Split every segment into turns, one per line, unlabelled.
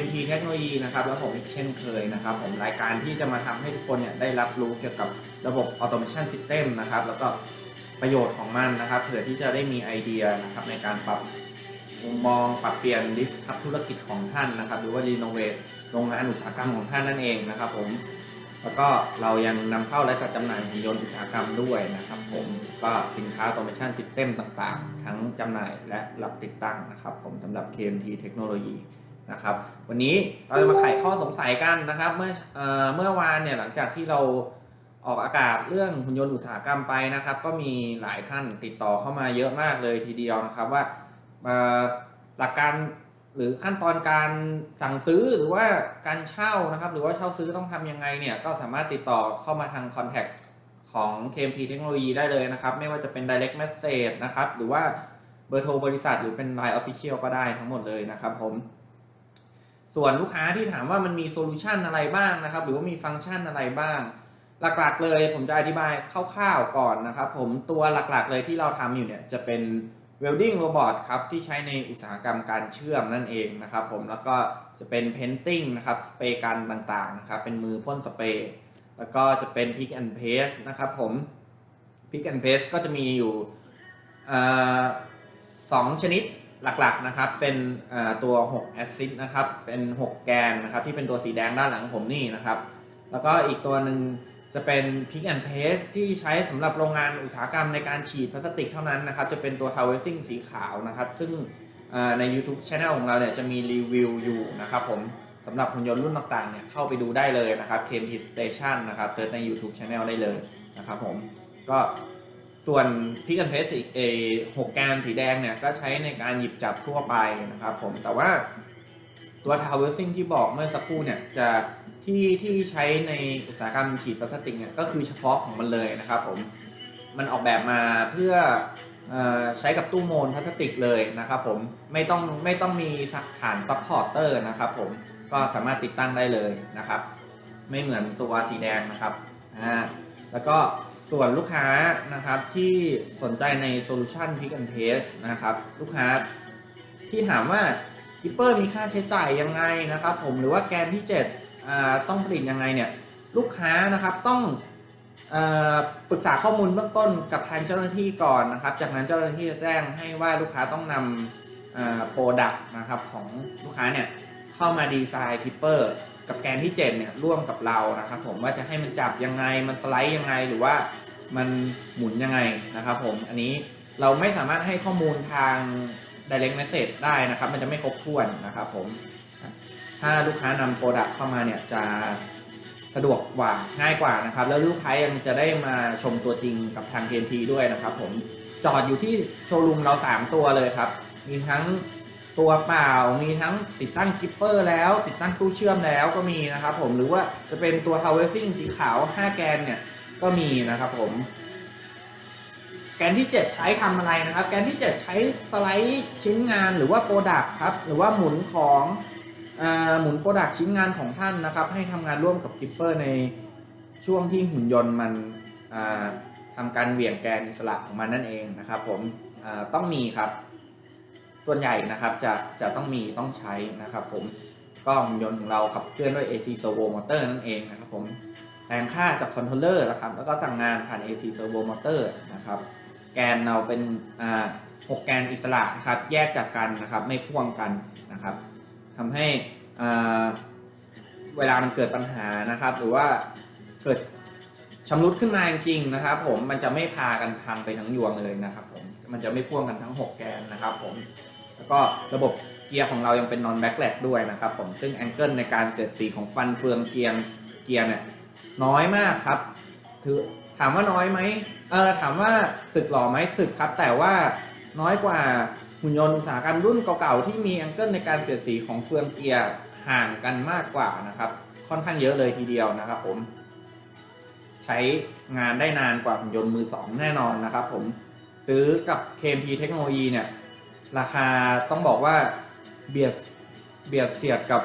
กับผมกับ KMT เทคโนโลยีนะครับแล้วผมอีกเช่นเคยนะครับ ผมรายการที่จะมาทำให้ทุกคนเนี่ยได้รับรู้เกี่ยวกับระบบ Automation System นะครับ แล้วก็ประโยชน์ของมันนะครับเผื่อที่จะได้มีไอเดียนะครับในการปรับมุมมองปรับเปลี่ยนดิสทับธุรกิจของท่านนะครับ หรือว่ารีโนเวทโรงงานอุตสาหกรรมของท่านนั่นเองนะครับ ผมแล้วก็เรายังนำเข้าและจัดจำหน่ายหุ่นยนต์อุตสาหกรรมด้วยนะครับผมก็สินค้า automation system ต่างๆ ทั้งจำหน่ายและรับติดตั้งนะครับ ผมสำหรับ KMT เทคโนโลยี นะครับ วันนี้เราจะมาไขข้อสงสัยกันนะครับ เมื่อเอ่อเมื่อวานเนี่ยหลังจากที่เราออกอากาศเรื่องหุ่นยนต์อุตสาหกรรมไปนะครับ ก็มีหลายท่านติดต่อเข้ามาเยอะมากเลยทีเดียวนะครับว่าหลักการหรือขั้นตอนการสั่งซื้อหรือว่าการเช่านะครับ หรือว่าเช่าซื้อต้องทำยังไงเนี่ยก็สามารถติดต่อเข้ามาทาง Contact ของ KMT เทคโนโลยีได้เลยนะครับ ไม่ว่าจะเป็น Direct Message นะครับ หรือว่าเบอร์โทรบริษัทหรือเป็น Line Official ก็ได้ทั้งหมดเลยนะครับผม ส่วนลูกค้าที่ถามว่ามันมีโซลูชันอะไรบ้างนะครับ หรือว่ามีฟังก์ชันอะไรบ้าง หลักๆเลยผมจะอธิบายคร่าวๆก่อนนะครับ ผมตัวหลักๆเลยที่เราทำอยู่เนี่ยจะเป็น welding robot ครับที่ใช้ในอุตสาหกรรมการเชื่อมนั่นเองนะครับ ผมแล้วก็จะเป็น painting นะครับสเปรย์กันต่างๆนะครับเป็นมือพ่นสเปรย์แล้วก็จะเป็น pick and paste นะครับผม pick and paste ก็จะมีอยู่สองชนิด หลักๆนะครับเป็นตัว6 acid นะครับเป็น 6 แกนนะครับที่เป็นตัวสีแดงด้านหลังผมนี่นะครับ แล้วก็อีกตัวหนึ่งจะเป็น pick and paste ที่ใช้สำหรับโรงงานอุตสาหกรรมในการฉีดพลาสติกเท่านั้นนะครับ จะเป็นตัว t o w e r s i n g สีขาวนะครับ ซึ่งใน YouTube c h anel ของเราเนี่ยจะมีรีวิวอยู่นะครับผมสำหรับหุ่นยนต์รุ่นต่างๆเนี่ยเข้าไปดูได้เลยนะครับ KMT Station นะครับเซิร์ชใน YouTube Channel ได้เลยนะครับผมก็ ส่วน pick and paste สีเอหกแกนสีแดงเนี่ย ก็ใช้ในการหยิบจับทั่วไปนะครับผมแต่ว่าตัว t o w e r s i n g ที่บอกเมื่อสักครู่เนี่ยจะที่ที่ใช้ในอุตสาหกรรมฉีดพลาสติกเนี่ยก็คือเฉพาะของมันเลยนะครับผมมันออกแบบมาเพื่อออใช้กับตู้โมนพลาสติกเลยนะครับผมไม่ต้องไม่ต้องมีฐานซัพพอร์เตอร์นะครับผมก็สามารถติดตั้งได้เลยนะครับ ไม่เหมือนตัวสีแดงนะครับอ่าแล้วก็ ส่วนลูกค้านะครับที่สนใจในโซลูชัน Pick and Test นะครับ ลูกค้าที่ถามว่ากิปเปอร์มีค่าใช้จ่ายยังไงนะครับ ผมหรือว่าแกนที่7อ่าต้องผลิตยังไงเนี่ยลูกค้านะครับต้องปรึกษาข้อมูลเบื้องต้นกับทางเจ้าหน้าที่ก่อนนะครับ จากนั้นเจ้าหน้าที่จะแจ้งให้ว่าลูกค้าต้องนำโปรดักต์นะครับของลูกค้าเนี่ยเข้ามาดีไซน์กิปเปอร์ กับแกนที่7เนี่ยร่วมกับเรานะครับผมว่าจะให้มันจับยังไงมันสไลด์ยังไงหรือว่ามันหมุนยังไงนะครับผมอันนี้เราไม่สามารถให้ข้อมูลทาง direct message ได้นะครับ มันจะไม่ครบถ้วนนะครับผมถ้าลูกค้านำโปรดักต์เข้ามาเนี่ยจะสะดวกกว่าง่ายกว่านะครับ แล้วลูกค้ายังจะได้มาชมตัวจริงกับทาง TNT ด้วยนะครับผมจอดอยู่ที่โชว์รูมเรา 3 ตัวเลยครับ มีทั้ง ตัวเปล่ามีทั้งติดตั้งกิปเปอร์แล้ว ติดตั้งตู้เชื่อมแล้วก็มีนะครับผมหรือว่าจะเป็นตัว h o w e r i n g สีขาว 5 แกนเนี่ยก็มีนะครับผม แกนที่ 7 ใช้ทำอะไรนะครับ แกนที่ 7 ใช้สไลด์ชิ้นงานหรือว่าโปรดักต์ครับหรือว่าหมุนของอหมุนโปรดักต์ชิ้นงานของท่านนะครับ ให้ทำงานร่วมกับกิปเปอร์ในช่วงที่หุ่นยนต์มันอ่าทำการเหวี่ยงแกนอิสระของมันนั่นเองนะครับผมต้องมีครับ ส่วนใหญ่นะครับจะจะต้องมีต้องใช้นะครับผมก็หุ่นยนต์ของเราขับเคลื่อนด้วย AC Servo Motor นั่นเองนะครับผมแรงค่าจากคอนโทรลเลอร์นะครับแล้วก็สั่งงานผ่าน AC Servo Motor นะครับแกนเราเป็นอ่าหกแกนอิสระนะครับแยกจากกันนะครับไม่พ่วงกันนะครับทำให้อ่าเวลามันเกิดปัญหานะครับ หรือว่าเกิดชำรุดขึ้นมาจริงๆนะครับ ผมมันจะไม่พากันพังไปทั้งยวงเลยนะครับผมมันจะไม่พ่วงกันทั้ง 6 แกนนะครับผม แล้วก็ระบบเกียร์ของเรายังเป็น non backlash ด้วยนะครับผมซึ่งแองเกิลในการเสียดสีของฟันเฟืองเกียร์เกียร์เนี่ยน้อยมากครับถือถามว่าน้อยไหมเออถามว่าสึกหล่อไหมสึกครับ แต่ว่าน้อยกว่าหุ่นยนต์อุตสาหกรรมรุ่นเก่าๆที่มีแองเกิลในการเสียดสีของเฟืองเกียร์ห่างกันมากกว่านะครับค่อนข้างเยอะเลยทีเดียวนะครับผม ใช้งานได้นานกว่าหุ่นยนต์มือสองแน่นอนนะครับผมซื้อกับ KMP เทคโนโลยีเนี่ย ราคาต้องบอกว่าเบียดเบียดเสียดกับ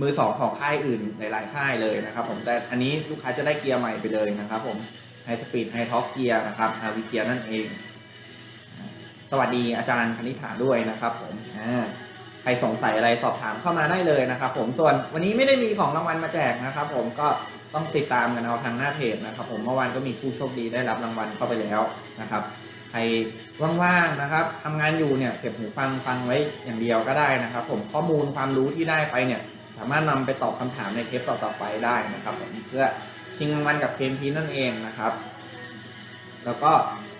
มือสองของค่ายอื่นหลาย ๆ ค่ายเลยนะครับ ผมแต่อันนี้ลูกค้าจะได้เกียร์ใหม่ไปเลยนะครับ ผมไฮสปีดไฮท็อ k เกียร์นะครับอาวิเกียร์นั่นเอง สวัสดีอาจารย์คณิฐาด้วยนะครับ ผมอ่าใครสงสัยอะไรสอบถามเข้ามาได้เลยนะครับ ผมส่วนวันนี้ไม่ได้มีของรางวัลมาแจกนะครับ ผมก็ต้องติดตามกันเอาทางหน้าเพจนะครับ ผมเมื่อวานก็มีผู้โชคดีได้รับรางวัลเข้าไปแล้วนะครับ ใครว่างๆนะครับทำงานอยู่เนี่ยเก็บหูฟังฟังไว้อย่างเดียวก็ได้นะครับ ผมข้อมูลความรู้ที่ได้ไปเนี่ยสามารถนำไปตอบคำถามในเทปต่อๆไปได้นะครับผมเพื่อชิงรางวัลกับเกมพีนั่นเองนะครับ แล้วก็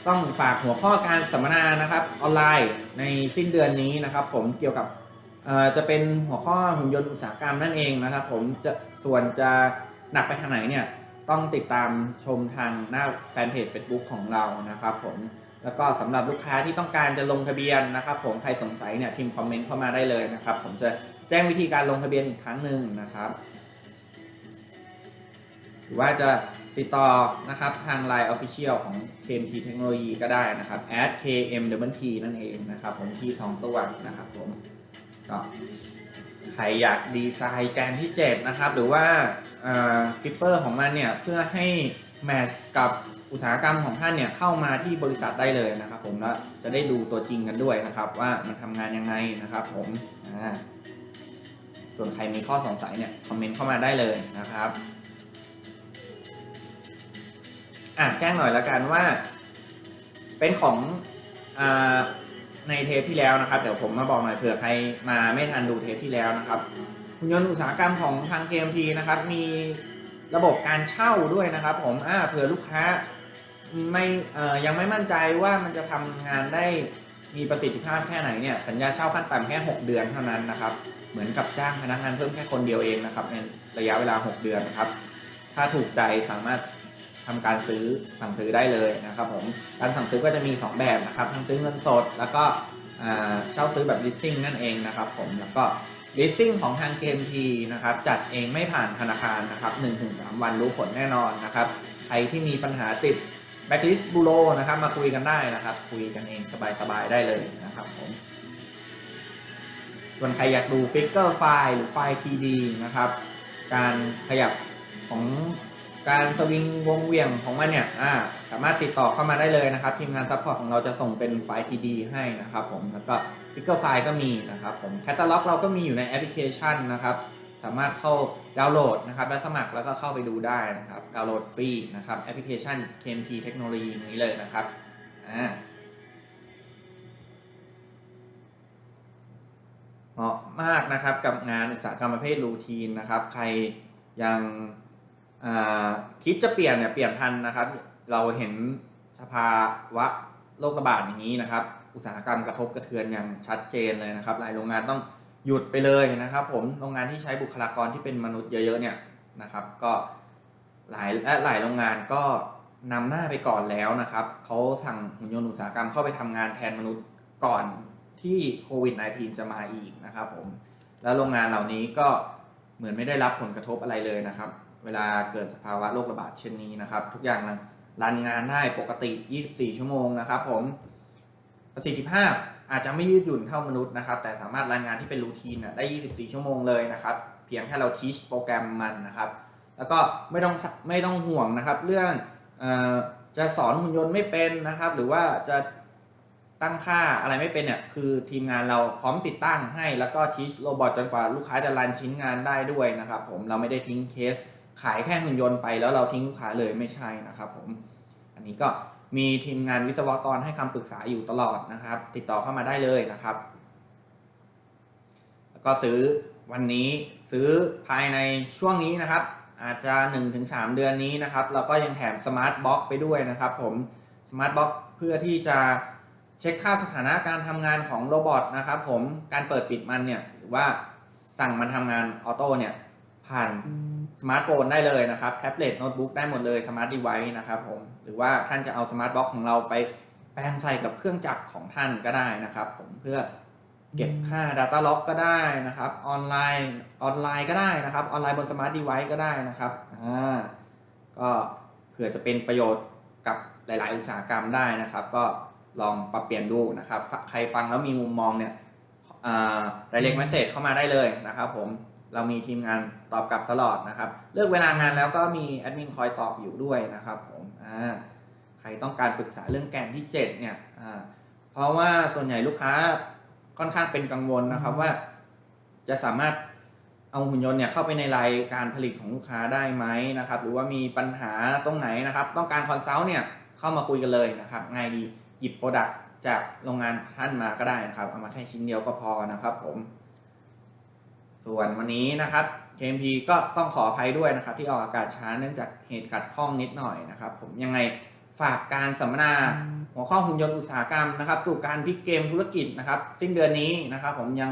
ต้องฝากหัวข้อการสัมมนานะครับ ออนไลน์ในสิ้นเดือนนี้นะครับ ผมเกี่ยวกับจะเป็นหัวข้อหุ่นยนต์อุตสาหกรรมนั่นเองนะครับ ผมจะส่วนจะหนักไปทางไหนเนี่ยต้องติดตามชมทางหน้าแฟนเพจ Facebook ของเรานะครับผม แล้วก็สำหรับลูกค้าที่ต้องการจะลงทะเบียนนะครับ ผมใครสงสัยเนี่ยพิมพ์คอมเมนต์เข้ามาได้เลยนะครับ ผมจะแจ้งวิธีการลงทะเบียนอีกครั้งหนึ่งนะครับหรือว่าจะติดต่อนะครับทาง Line Official ของ KMT เทคโนโลยีก็ได้นะครับ @kmwt นั่นเองนะครับ ผมที่สองตัวนะครับผมก็ใครอยากดีไซน์แกนที่ 7 นะครับ หรือว่าฟิปเปอร์ของมันเนี่ย เพื่อให้แมทช์กับ อุตสาหกรรมของท่านเนี่ยเข้ามาที่บริษัทได้เลยนะครับ ผมแล้วจะได้ดูตัวจริงกันด้วยนะครับ ว่ามันทำงานยังไงนะครับ ผมอ่าส่วนใครมีข้อสงสัยเนี่ยคอมเมนต์เข้ามาได้เลยนะครับอะแจ้งหน่อยละกันว่า เป็นของอาในเทปที่แล้วนะครับเดี๋ยวผมมาบอกหน่อยเผื่อใครมาไม่ทันดูเทปที่แล้วนะครับหุ่นยนต์อุตสาหกรรมของทาง KMT นะครับ มีระบบการเช่าด้วยนะครับ ผมอ่าเผื่อลูกค้า ไม่ยังไม่มั่นใจว่ามันจะทำงานได้มีประสิทธิภาพแค่ไหนเนี่ยสัญญาเช่าขั้นต่ำแค่ 6 เดือนเท่านั้นนะครับ เหมือนกับจ้างพนักงานเพิ่มแค่คนเดียวเองนะครับในระยะเวลา 6 เดือนนะครับ ถ้าถูกใจสามารถทำการซื้อสั่งซื้อได้เลยนะครับผมการสั่งซื้อก็จะมี 2 แบบนะครับทั้งซื้อเงินสด แล้วก็เช่าซื้อแบบ leasing นั่นเองนะครับผมแล้วก็ leasing ของทาง KMT นะครับจัดเองไม่ผ่านธนาคารนะครับ1-3 วันรู้ผลแน่นอนนะครับใครที่มีปัญหาติด blacklist bureau นะครับมาคุยกันได้นะครับ คุยกันเองสบายๆได้เลยนะครับผมส่วนใครอยากดูฟิกเกอร์ไฟล์หรือไฟล์ TD นะครับ การขยับของการสวิงวงเวียงของมันเนี่ยอ่าสามารถติดต่อเข้ามาได้เลยนะครับ ทีมงานซัพพอร์ตของเราจะส่งเป็นไฟล์ TD ให้นะครับผมแล้วก็ฟิกเกอร์ไฟล์ก็มีนะครับผมแคตตาล็อกเราก็มีอยู่ในแอปพลิเคชันนะครับ สามารถเข้าดาวน์โหลดนะครับและสมัครแล้วก็เข้าไปดูได้นะครับดาวน์โหลดฟรีนะครับแอปพลิเคชัน KMT เทคโนโลยีนี้เลยนะครับอ่าเหมาะมากนะครับกับงานอุตสาหกรรมประเภทรูทีนนะครับ ใครยังอ่าคิดจะเปลี่ยนเนี่ยเปลี่ยนทันนะครับ เราเห็นสภาวะโรคระบาดอย่างนี้นะครับ อุตสาหกรรมกระทบกระเทือนอย่างชัดเจนเลยนะครับ หลายโรงงานต้อง หยุดไปเลยนะครับ ผมโรงงานที่ใช้บุคลากรที่เป็นมนุษย์เยอะๆเนี่ยนะครับ ก็หลายและหลายโรงงานก็นำหน้าไปก่อนแล้วนะครับเขาสั่งหุ่นยนต์อุตสาหกรรมเข้าไปทำงานแทนมนุษย์ก่อนที่โควิด -19 จะมาอีกนะครับผมแล้วโรงงานเหล่านี้ก็เหมือนไม่ได้รับผลกระทบอะไรเลยนะครับ เวลาเกิดสภาวะโรคระบาดเช่นนี้นะครับ ทุกอย่างรันงานได้ปกติ 24 ชั่วโมงนะครับผม ประสิทธิภาพอาจจะไม่ยืดหยุ่นเท่ามนุษย์นะครับ แต่สามารถรันงานที่เป็นรูทีนได้ 24 ชั่วโมงเลยนะครับ เพียงแค่เราทีชโปรแกรมมันนะครับ แล้วก็ไม่ต้องไม่ต้องห่วงนะครับ เรื่องอจะสอนหุ่นยนต์ไม่เป็นนะครับ หรือว่าจะตั้งค่าอะไรไม่เป็นเนี่ยคือทีมงานเราพร้อมติดตั้งให้ แล้วก็ทีชโรบอทจนกว่าลูกค้าจะรันชิ้นงานได้ด้วยนะครับ ผมเราไม่ได้ทิ้งเคสขายแค่หุ่นยนต์ไปแล้วเราทิ้งลูกค้าเลยไม่ใช่นะครับ ผม อันนี้ก็ มีทีมงานวิศวกรให้คำปรึกษาอยู่ตลอดนะครับ ติดต่อเข้ามาได้เลยนะครับ แล้วก็ซื้อวันนี้ซื้อภายในช่วงนี้นะครับ อาจจะ 1-3 เดือนนี้นะครับเราก็ยังแถมสมาร์ทบล็อกไปด้วยนะครับ ผมสมาร์ทบล็อกเพื่อที่จะเช็คค่าสถานะการทำงานของโรบอทนะครับผมการเปิดปิดมันเนี่ยหรือว่าสั่งมันทำงานออโต้เนี่ยผ่าน สมาร์ทโฟนได้เลยนะครับแท็บเล็ตโน้ตบุ๊กได้หมดเลยสมาร์ทดีไวซ์นะครับผมหรือว่าท่านจะเอาสมาร์ทบล็อกของเราไปแปลงใส่กับเครื่องจักรของท่านก็ได้นะครับ ผมเพื่อเก็บค่า Data Log ก็ได้นะครับออนไลน์ออนไลน์ก็ได้นะครับออนไลน์บนสมาร์ทดีไวซ์ก็ได้นะครับอ่าก็เผื่อจะเป็นประโยชน์กับหลาย ๆ อุตสาหกรรมได้นะครับ ก็ลองปรับเปลี่ยนดูนะครับ ใครฟังแล้วมีมุมมองเนี่ยอ่า direct message เข้ามาได้เลยนะครับผม เรามีทีมงานตอบกลับตลอดนะครับ เลือกเวลางานแล้วก็มีแอดมินคอยตอบอยู่ด้วยนะครับผมอ่าใครต้องการปรึกษาเรื่องแกนที่ 7 เนี่ยอ่าเพราะว่าส่วนใหญ่ลูกค้าค่อนข้างเป็นกังวลนะครับว่า จะสามารถเอาหุ่นยนต์เนี่ยเข้าไปในรายการผลิตของลูกค้าได้ไหมนะครับ หรือว่ามีปัญหาตรงไหนนะครับ ต้องการคอนซัลท์เนี่ยเข้ามาคุยกันเลยนะครับ ง่ายดีหยิบโปรดักต์จากโรงงานท่านมาก็ได้นะครับ เอามาแค่ชิ้นเดียวก็พอนะครับผม ส่วนวันนี้นะครับ KMP ก็ต้องขออภัยด้วยนะครับ ที่ออกอากาศช้าเนื่องจากเหตุขัดข้องนิดหน่อยนะครับ ผมยังไงฝากการสัมมนาหัวข้อหุ่นยนต์อุตสาหกรรมนะครับ สู่การพลิกเกมธุรกิจนะครับ สิ้นเดือนนี้นะครับ ผมยัง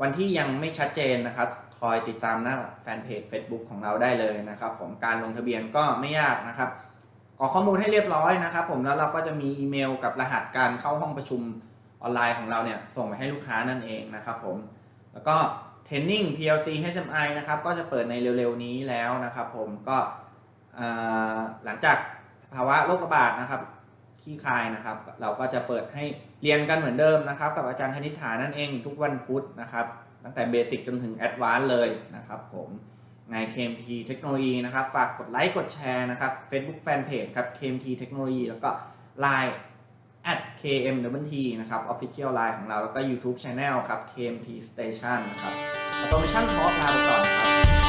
วันที่ยังไม่ชัดเจนนะครับ คอยติดตามหน้าแฟนเพจ Facebook ของเราได้เลยนะครับ ผมการลงทะเบียนก็ไม่ยากนะครับกรอกข้อมูลให้เรียบร้อยนะครับ ผมแล้วเราก็จะมีอีเมลกับรหัสการเข้าห้องประชุมออนไลน์ของเราเนี่ยส่งไปให้ลูกค้านั่นเองนะครับ ผมแล้วก็ เทนนิ่ง PLC HMI นะครับก็จะเปิดในเร็วๆนี้แล้วนะครับผมก็หลังจากภาวะโรคระบาดนะครับขี้คายนะครับ เราก็จะเปิดให้เรียนกันเหมือนเดิมนะครับ กับอาจารย์คณิษฐานั่นเองทุกวันพุธนะครับ ตั้งแต่เบสิกจนถึงแอดวานซ์เลยนะครับผมใน KMT เทคโนโลยีนะครับ ฝากกดไลค์กดแชร์นะครับ Facebook Fanpage ครับ KMT เทคโนโลยีแล้วก็ Line at KMWT นะครับ Official Line ของเรา แล้วก็ YouTube Channel ครับ KMT Station นะครับ Automation Talk ลาไปก่อนครับ